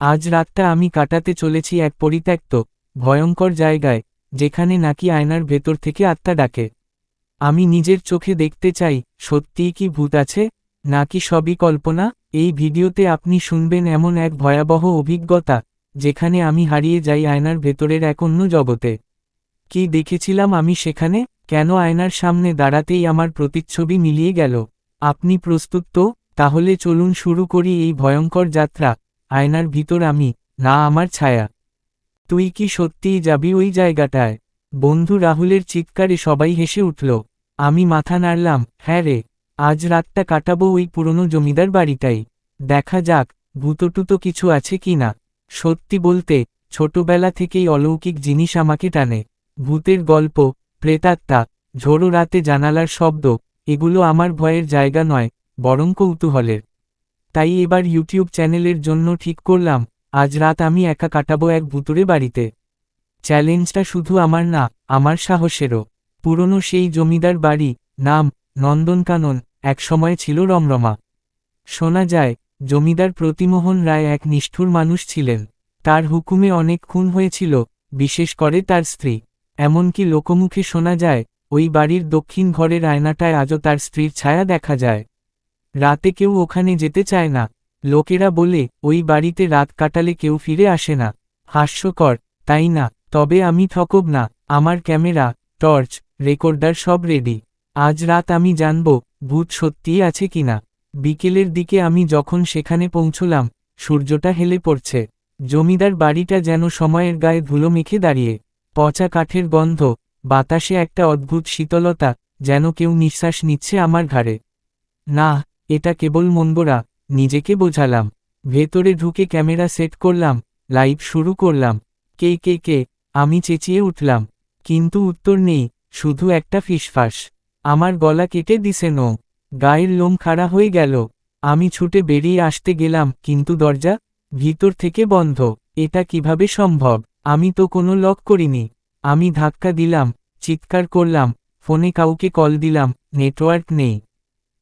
আজ রাতটা আমি কাটাতে চলেছি এক পরিত্যক্ত, ভয়ঙ্কর জায়গায়, যেখানে নাকি আয়নার ভেতর থেকে আত্মা ডাকে। আমি নিজের চোখে দেখতে চাই, সত্যিই কি ভূত আছে? নাকি সবই কল্পনা? এই ভিডিওতে আপনি শুনবেন এমন এক ভয়াবহ অভিজ্ঞতা, যেখানে আমি হারিয়ে যাই আয়নার ভেতরের এক অন্য জগতে। কি দেখেছিলাম আমি সেখানে? কেন আয়নার সামনে দাঁড়াতেই আমার প্রতিচ্ছবি মিলিয়ে গেল? আপনি প্রস্তুত তো? তাহলে চলুন শুরু করি এই ভয়ঙ্কর যাত্রা। আয়নার ভিতর আমি, না আমার ছায়া। তুই কি সত্যিই যাবি ওই জায়গাটায়? বন্ধু রাহুলের চিৎকারে সবাই হেসে উঠল। আমি মাথা নাড়লাম হ্যাঁ রে, আজ রাতটা কাটাবো ওই পুরনো জমিদার বাড়িটাই। দেখা যাক ভূতটুতো কিছু আছে কি না। সত্যি বলতে, ছোটবেলা থেকেই অলৌকিক জিনিস আমাকে টানে। ভূতের গল্প, প্রেতাত্মা, ঝোড়ো রাতে জানালার শব্দ, এগুলো আমার ভয়ের জায়গা নয়, বরং কৌতূহলের। তাই এবার ইউটিউব চ্যানেলের জন্য ঠিক করলাম, আজ রাত আমি একা কাটাবো এক ভুতুরে বাড়িতে। চ্যালেঞ্জটা শুধু আমার না, আমার সাহসেরও। পুরনো সেই জমিদার বাড়ি, নাম, নন্দনকানন এক একসময় ছিল রমরমা। শোনা যায়, জমিদার প্রতিমোহন রায় এক নিষ্ঠুর মানুষ ছিলেন। তার হুকুমে অনেক খুন হয়েছিল, বিশেষ করে তার স্ত্রী। এমনকি লোকমুখে শোনা যায়, ওই বাড়ির দক্ষিণ ঘরের আয়নাটায় আজও তার স্ত্রীর ছায়া দেখা যায়। রাতে কেউ ওখানে যেতে চায় না। লোকেরা বলে, ওই বাড়িতে রাত কাটালে কেউ ফিরে আসে না। হাস্যকর, তাই না? তবে আমি ঠকব না। আমার ক্যামেরা, টর্চ, রেকর্ডার সব রেডি। আজ রাত আমি জানব, ভূত সত্যিই আছে কিনা বিকেলের দিকে আমি যখন সেখানে পৌঁছলাম, সূর্যটা হেলে পড়ছে। জমিদার বাড়িটা যেন সময়ের গায়ে ধুলো মেখে দাঁড়িয়ে। পচা কাঠের গন্ধ, বাতাসে একটা অদ্ভুত শীতলতা, যেন কেউ নিঃশ্বাস নিচ্ছে আমার ঘাড়ে। না এটা কেবল মনগোড়া, নিজেকে বোঝালাম। ভেতরে ঢুকে ক্যামেরা সেট করলাম, লাইভ শুরু করলাম। কে কে কে, আমি চেঁচিয়ে উঠলাম। কিন্তু উত্তর নেই, শুধু একটা ফিসফাস। আমার গলা কেটে দিছে নো। গায়ের লোম খাড়া হয়ে গেল। আমি ছুটে বেরিয়ে আসতে গেলাম, কিন্তু দরজা ভিতর থেকে বন্ধ। এটা কীভাবে সম্ভব? আমি তো কোনো লক করিনি। আমি ধাক্কা দিলাম, চিৎকার করলাম, ফোনে কাউকে কল দিলাম, নেটওয়ার্ক নেই।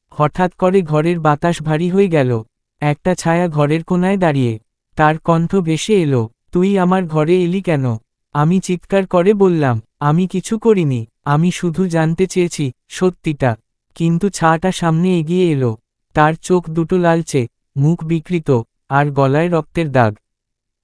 হঠাৎ করে ঘরের বাতাস ভারী হয়ে গেল। একটা ছায়া ঘরের কোনায় দাঁড়িয়ে। তার কণ্ঠ ভেসে এলো, তুই আমার ঘরে এলি কেন? আমি চিৎকার করে বললাম, আমি কিছু করিনি, আমি শুধু জানতে চেয়েছি, সত্যিটা। কিন্তু ছাটা সামনে এগিয়ে এলো। তার চোখ দুটো লালচে, মুখ বিকৃত, আর গলায় রক্তের দাগ।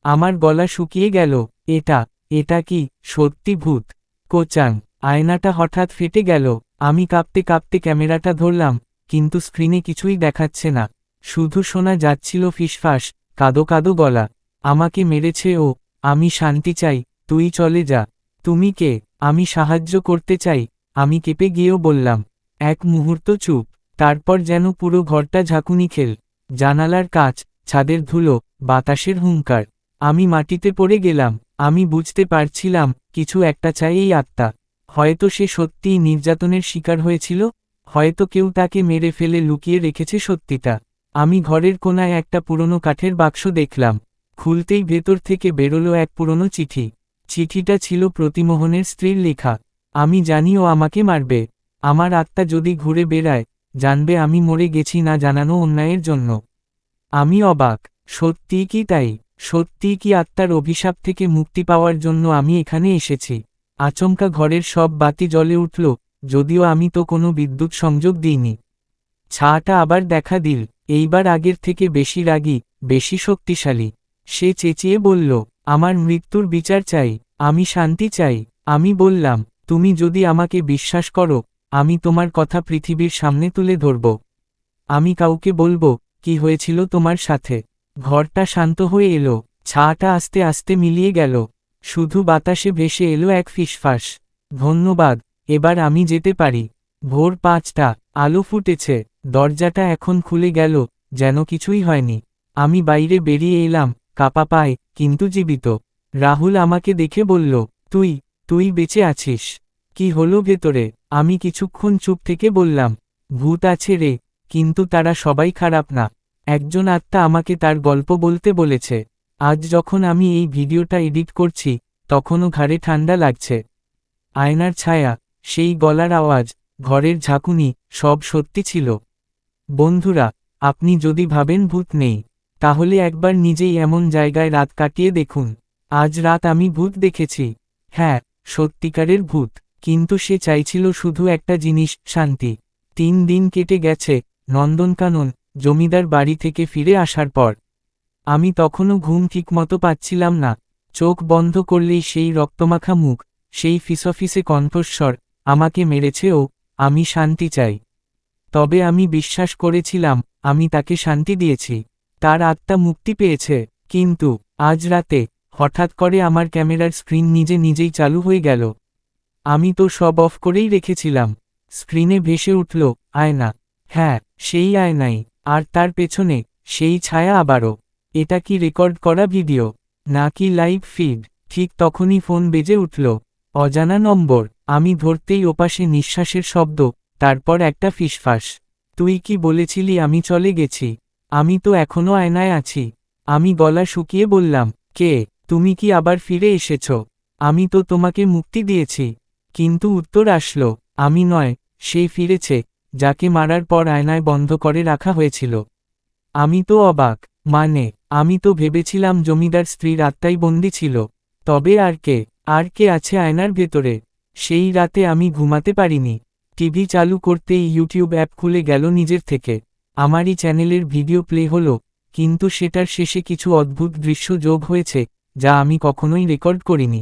আমার গলা শুকিয়ে গেল, এটা এটা কি? সত্যি ভূত? কোচাং, আয়নাটা হঠাৎ ফেটে গেল। আমি কাঁপতে কাঁপতে ক্যামেরাটা ধরলাম কিন্তু স্ক্রিনে কিছুই দেখাচ্ছে না। শুধু শোনা যাচ্ছিল ফিসফাস, কাদো কাদো গলা। আমাকে মেরেছে ও, আমি শান্তি চাই, তুই চলে যা। তুমি কে? আমি সাহায্য করতে চাই। আমি কেঁপে গিয়েও বললাম, এক মুহূর্ত চুপ, তারপর যেন পুরো ঘরটা ঝাঁকুনি খেল। জানালার কাচ, ছাদের ধুলো, বাতাসের হুঙ্কার। আমি মাটিতে পড়ে গেলাম, আমি বুঝতে পারছিলাম, কিছু একটা চাই এই আত্মা। হয়তো সে সত্যিই নির্যাতনের শিকার হয়েছিল হয়তো কেউ তাকে মেরে ফেলে লুকিয়ে রেখেছে সত্যিটা। আমি ঘরের কোনায় একটা পুরনো কাঠের বাক্স দেখলাম। খুলতেই ভেতর থেকে বেরোলো এক পুরনো চিঠি। চিঠিটা ছিল প্রতিমোহনের স্ত্রীর লেখা। আমি জানি ও আমাকে মারবে। আমার আত্মা যদি ঘুরে বেড়ায়, জানবে আমি মরে গেছি না জানানো অন্যায়ের জন্য। আমি অবাক। সত্যি কি তাই? সত্যি কি আত্মার অভিশাপ থেকে মুক্তি পাওয়ার জন্য আমি এখানে এসেছি? আচমকা ঘরের সব বাতি জ্বলে উঠল। যদিও আমি তো কোনো বিদ্যুৎ সংযোগ দিইনি। ছাটা আবার দেখা দিল, এইবার আগের থেকে বেশি রাগী, বেশি শক্তিশালী। সে চেঁচিয়ে বলল, আমার মৃত্যুর বিচার চাই, আমি শান্তি চাই। আমি বললাম, তুমি যদি আমাকে বিশ্বাস করো, আমি তোমার কথা পৃথিবীর সামনে তুলে ধরব। আমি কাউকে বলব, কি হয়েছিল তোমার সাথে? ঘরটা শান্ত হয়ে এলো ছাটা আস্তে আস্তে মিলিয়ে গেল। শুধু বাতাসে ভেসে এলো এক ফিসফাস। ধন্যবাদ এবার আমি যেতে পারি। ভোর পাঁচটা, আলো ফুটেছে, দরজাটা এখন খুলে গেল, যেন কিছুই হয়নি। আমি বাইরে বেরিয়ে এলাম, কাপা পায়, কিন্তু জীবিত। রাহুল আমাকে দেখে বলল, তুই তুই বেঁচে আছিস। কি হলো ভেতরে? আমি কিছুক্ষণ চুপ থেকে বললাম, ভূত আছে রে, কিন্তু তারা সবাই খারাপ না। একজন আত্মা আমাকে তার গল্প বলতে বলেছে। আজ যখন আমি এই ভিডিওটা এডিট করছি, তখনও ঘাড়ে ঠান্ডা লাগছে। আয়নার ছায়া সেই গলার আওয়াজ, ঘরের ঝাঁকুনি, সব সত্যি ছিল। বন্ধুরা, আপনি যদি ভাবেন ভূত নেই, তাহলে একবার নিজেই এমন জায়গায় রাত কাটিয়ে দেখুন। আজ রাত আমি ভূত দেখেছি। হ্যাঁ সত্যিকারের ভূত, কিন্তু সে চাইছিল শুধু একটা জিনিস, শান্তি। তিন দিন কেটে গেছে, নন্দনকানন, জমিদার বাড়ি থেকে ফিরে আসার পর। আমি তখনও ঘুম ঠিকমতো পাচ্ছিলাম না। চোখ বন্ধ করলেই সেই রক্তমাখা মুখ, সেই ফিসফিসে কণ্ঠস্বর আমাকে মেরেছে ও, আমি শান্তি চাই। তবে আমি বিশ্বাস করেছিলাম, আমি তাকে শান্তি দিয়েছি। তার আত্মা মুক্তি পেয়েছে, কিন্তু, আজ রাতে, হঠাৎ করে আমার ক্যামেরার স্ক্রিন নিজে নিজেই চালু হয়ে গেল। আমি তো সব অফ করেই রেখেছিলাম। স্ক্রিনে ভেসে উঠল, আয়না। হ্যাঁ সেই আয়নাই, আর তার পেছনে, সেই ছায়া আবারও। এটা কি রেকর্ড করা ভিডিও? নাকি লাইভ ফিড? ঠিক তখনই ফোন বেজে উঠল। অজানা নম্বর। আমি ধরতেই ওপাশে নিঃশ্বাসের শব্দ, তারপর একটা ফিসফাস। তুই কি বলেছিলি আমি চলে গেছি? আমি তো এখনও আয়নায় আছি। আমি গলা শুকিয়ে বললাম, কে? তুমি কি আবার ফিরে এসেছ? আমি তো তোমাকে মুক্তি দিয়েছি। কিন্তু উত্তর আসলো, আমি নয়, সে ফিরেছে, যাকে মারার পর আয়নায় বন্ধ করে রাখা হয়েছিল। আমি তো অবাক মানে আমি তো ভেবেছিলাম জমিদার স্ত্রীর আত্মাই বন্দি ছিল। তবে আর কে আর কে আছে আয়নার ভেতরে? সেই রাতে আমি ঘুমাতে পারিনি। টিভি চালু করতেই ইউটিউব অ্যাপ খুলে গেল নিজের থেকে। আমারই চ্যানেলের ভিডিও প্লে হলো, কিন্তু সেটার শেষে কিছু অদ্ভুত দৃশ্য যোগ হয়েছে, যা আমি কখনোই রেকর্ড করিনি।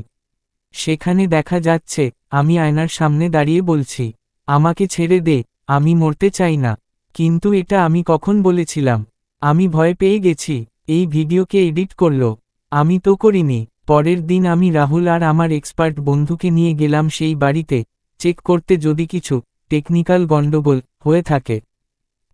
সেখানে দেখা যাচ্ছে, আমি আয়নার সামনে দাঁড়িয়ে বলছি, আমাকে ছেড়ে দে, আমি মরতে চাই না। কিন্তু এটা আমি কখন বলেছিলাম? আমি ভয় পেয়ে গেছি, এই ভিডিওকে এডিট করল। আমি তো করিনি। পরের দিন আমি রাহুল আর আমার এক্সপার্ট বন্ধুকে নিয়ে গেলাম সেই বাড়িতে, চেক করতে যদি কিছু টেকনিক্যাল গণ্ডগোল হয়ে থাকে।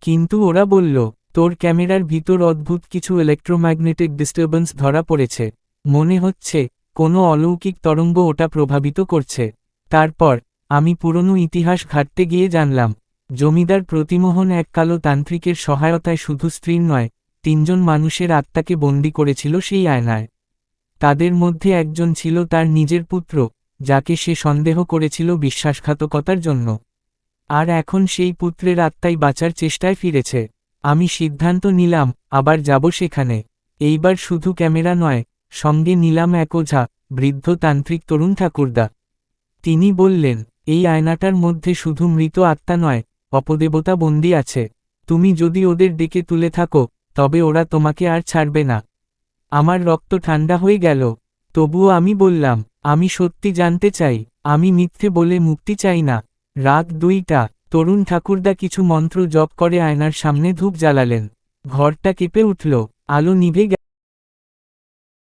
কিন্তু ওরা বলল, তোর ক্যামেরার ভিতর অদ্ভুত কিছু ইলেকট্রোম্যাগনেটিক ডিস্টারবেন্স ধরা পড়েছে। মনে হচ্ছে, কোনো অলৌকিক তরঙ্গ ওটা প্রভাবিত করছে। তারপর, আমি পুরনো ইতিহাস ঘাটতে গিয়ে জানলাম, জমিদার প্রতিমোহন এক কালো তান্ত্রিকের সহায়তায় শুধু স্ত্রীর নয়, তিনজন মানুষের আত্মাকে বন্দি করেছিল সেই আয়নায়। তাদের মধ্যে একজন ছিল তার নিজের পুত্র, যাকে সে সন্দেহ করেছিল বিশ্বাসঘাতকতার জন্য। আর এখন সেই পুত্রের আত্মাই বাঁচার চেষ্টায় ফিরেছে। আমি সিদ্ধান্ত নিলাম, আবার যাব সেখানে। এইবার শুধু ক্যামেরা নয়, সঙ্গে নিলাম এক ওঝা, বৃদ্ধ তান্ত্রিক তরুণ ঠাকুরদা। তিনি বললেন, এই আয়নাটার মধ্যে শুধু মৃত আত্মা নয়, অপদেবতা বন্দী আছে। তুমি যদি ওদের ডেকে তুলে থাকো, তবে ওরা তোমাকে আর ছাড়বে না। আমার রক্ত ঠান্ডা হয়ে গেল। তবুও আমি বললাম, আমি সত্যি জানতে চাই, আমি মিথ্যে বলে মুক্তি চাই না। রাত দুইটা, তরুণ ঠাকুরদা কিছু মন্ত্র জপ করে আয়নার সামনে ধূপ জ্বালালেন। ঘরটা কেঁপে উঠল, আলো নিভে